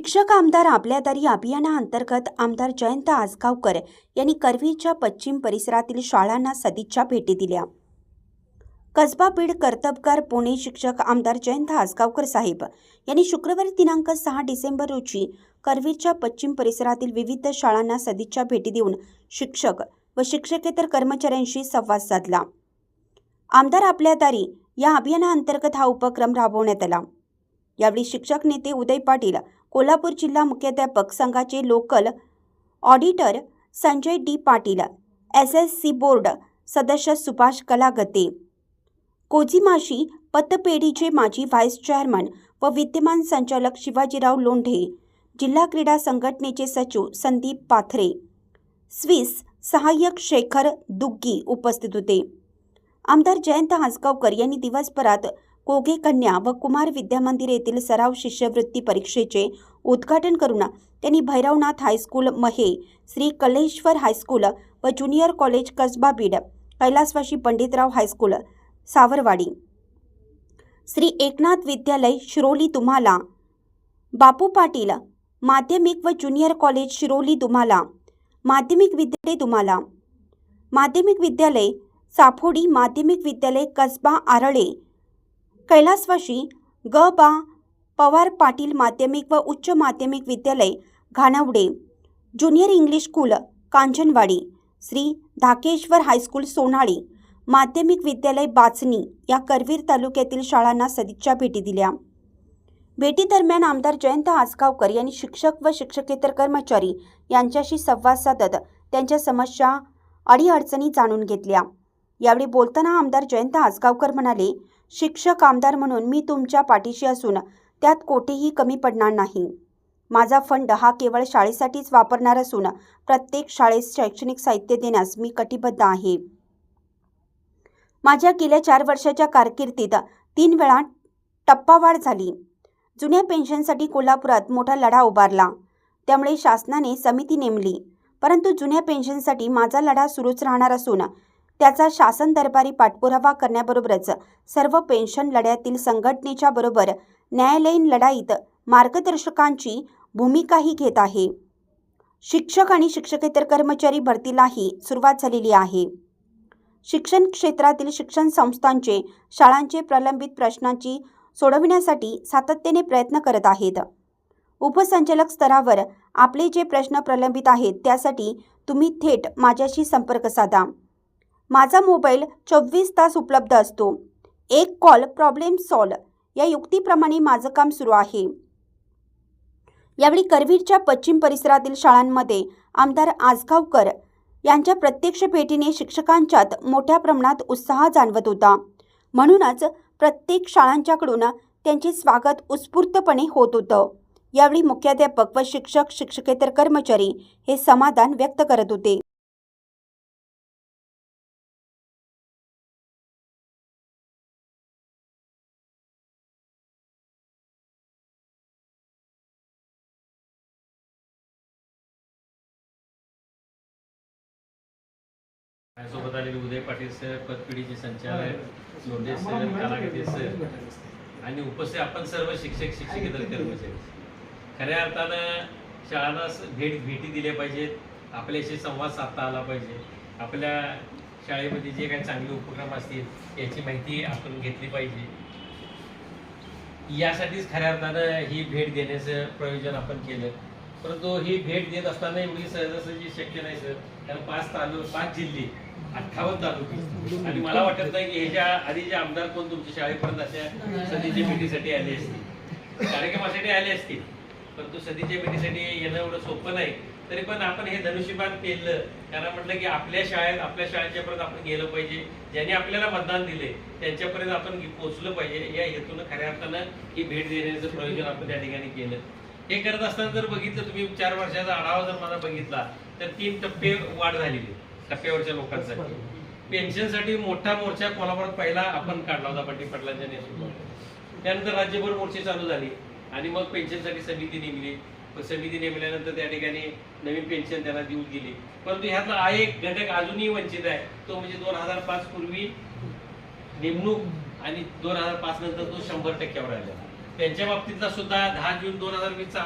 शिक्षक आमदार आपल्या दारी अभियानाअंतर्गत आमदार जयंत आसगावकर यांनी करवीच्या पश्चिम परिसरातील शाळांना सदिच्छा भेटी दिल्या. कसबा बीड कर्तबगार पुणे शिक्षक आमदार जयंत आसगावकर साहेब यांनी शुक्रवारी दिनांक सहा डिसेंबर रोजी करवीरच्या पश्चिम परिसरातील विविध शाळांना सदिच्छा भेटी देऊन शिक्षक व शिक्षकेतर कर्मचाऱ्यांशी संवाद साधला. आमदार आपल्या दारी या अभियानाअंतर्गत हा उपक्रम राबवण्यात आला. यावेळी शिक्षक नेते उदय पाटील कोल्हापूर जिल्हा मुख्याध्यापक संघाचे local auditor Sanjay D Patil S S C board सदस्य सुभाष कलागते. कोझिमाशी पतपेढीचे माजी व्हाईस चेअरमन व विद्यमान संचालक शिवाजीराव लोंढे जिल्हा क्रीडा संघटनेचे सचिव संदीप पाथरे स्विस सहाय्यक शेखर दुग्गी उपस्थित होते. आमदार जयंत हासगावकर यांनी दिवसभरात कोघे कन्या व कुमार विद्यामंदिर येथील सराव शिष्यवृत्ती परीक्षेचे उद्घाटन करून त्यांनी भैरवनाथ हायस्कूल महे श्री कलेश्वर हायस्कूल व ज्युनियर कॉलेज कसबा बीड कैलासवाशी पंडितराव हायस्कूल सावरवाडी. श्री एकनाथ विद्यालय शिरोली तुम्हाला बापू पाटील माध्यमिक व ज्युनियर कॉलेज शिरोली तुम्हाला माध्यमिक विद्यालय तुम्हाला माध्यमिक विद्यालय साफोडी माध्यमिक विद्यालय कसबा आरळे. कैलासवाशी ग बा पवार पाटील माध्यमिक व उच्च माध्यमिक विद्यालय Ghanwade. Junior English school Kanchanwadi. Shri Dhakeshwar high school Sonali. माध्यमिक विद्यालय बाचणी. या करवीर तालुक्यातील शाळांना सदिच्छा भेटी दिल्या. भेटीदरम्यान आमदार जयंत आसगावकर यांनी शिक्षक व शिक्षकेतर कर्मचारी यांच्याशी संवाद साधत त्यांच्या समस्या अडीअडचणी जाणून घेतल्या. यावेळी बोलताना आमदार जयंत आसगावकर म्हणाले शिक्षक आमदार म्हणून मी तुमच्या पाठीशी असून त्यात कोठेही कमी पडणार नाही. माझा फंड हा केवळ शाळेसाठीच वापरणार असून प्रत्येक शाळेस शैक्षणिक साहित्य देण्यास मी कटिबद्ध आहे. माझ्या गेल्या चार वर्षाच्या कारकिर्दीत तीन वेळा टप्पावाढ झाली. जुन्या पेन्शनसाठी कोल्हापुरात मोठा लढा उभारला. त्यामुळे शासनाने समिती नेमली. परंतु जुन्या पेन्शनसाठी माझा लढा सुरूच राहणार असून त्याचा शासन दरबारी पाठपुरावा करण्याबरोबरच सर्व पेन्शन लढ्यातील संघटनेच्या बरोबर न्यायालयीन लढाईत मार्गदर्शकांची भूमिकाही घेत आहे. शिक्षक आणि शिक्षकेतर कर्मचारी भरतीलाही सुरुवात झालेली आहे. शिक्षण क्षेत्रातील शिक्षण संस्थांचे शाळांचे प्रलंबित प्रश्नांची सोडविण्यासाठी सातत्याने प्रयत्न करत आहेत. उपसंचालक स्तरावर आपले जे प्रश्न प्रलंबित आहेत त्यासाठी तुम्ही थेट माझ्याशी संपर्क साधा. माझा मोबाईल चोवीस तास उपलब्ध असतो. एक कॉल प्रॉब्लेम सॉल्व या युक्तीप्रमाणे माझं काम सुरू आहे. यावेळी करवीरच्या पश्चिम परिसरातील शाळांमध्ये आमदार आजगावकर यांच्या प्रत्यक्ष भेटीने शिक्षकांच्यात मोठ्या प्रमाणात उत्साह जाणवत होता. म्हणूनच प्रत्येक शाळांच्याकडून त्यांचे स्वागत उत्स्फूर्तपणे होत होतं. यावेळी मुख्याध्यापक व शिक्षक शिक्षकेतर कर्मचारी हे समाधान व्यक्त करत होते. माझ्यासोबत आलेले उदय पाटील सर पतपिढीचे संचालक लोंढे सर कालागते सर. आणि उपस्थित आपण सर्व शिक्षक शिक्षकेतर कर्मचारी. खऱ्या अर्थानं शाळांना भेट भेटी दिल्या पाहिजेत. आपल्याशी संवाद साधता आला पाहिजे. आपल्या शाळेमध्ये जे काही चांगले उपक्रम असतील याची माहिती आपण घेतली पाहिजे. यासाठीच खऱ्या अर्थानं ही भेट देण्याचं प्रयोजन आपण केलं. परंतु ही भेट देत असताना एवढी सहजासहजी शक्य नाही सर. कारण पाच तालुक पाच जिल्हे अठ्ठावन्न तालुके आणि मला वाटत नाही की ह्याच्या आधी जे आमदार कोण तुमच्या शाळेपर्यंत अशा सदीच्या भेटीसाठी आले असतील. कार्यक्रमासाठी आले असतील. परंतु सदीच्या भेटीसाठी येणं एवढं सोपं नाही. तरी पण आपण हे धनुष्यबाण केलं. त्यांना म्हटलं की आपल्या शाळेत आपल्या शाळेच्या पर्यंत आपण गेलं पाहिजे. ज्यांनी आपल्याला मतदान दिले त्यांच्यापर्यंत आपण पोहोचलं पाहिजे. या हेतून खऱ्या अर्थानं ही भेट देण्याचं प्रयोजन आपण त्या ठिकाणी केलं. हे करत असताना जर बघितलं तुम्ही चार वर्षाचा आढावा जर मला बघितला तर तीन टप्पे वाढ झालेली. टप्प्यावरच्या लोकांसाठी. पेन्शनसाठी मोठा मोर्चा कोल्हापुरात पहिला आपण काढला होता पाटील पाटलांच्या नेतृत्वात त्यानंतर राज्यभर मोर्चे चालू झाले आणि मग पेन्शनसाठी समिती नेमली. मग समिती नेमल्यानंतर त्या ठिकाणी नवीन पेन्शन त्यांना देऊन गेली परंतु ह्यातला हा एक घटक अजूनही वंचित आहे. तो म्हणजे दोन हजार पाच पूर्वी नेमणूक आणि दोन हजार पाच नंतर तो शंभर टक्क्यावर आला. त्यांच्या बाबतीतला सुद्धा दहा जून दोन हजार वीसचा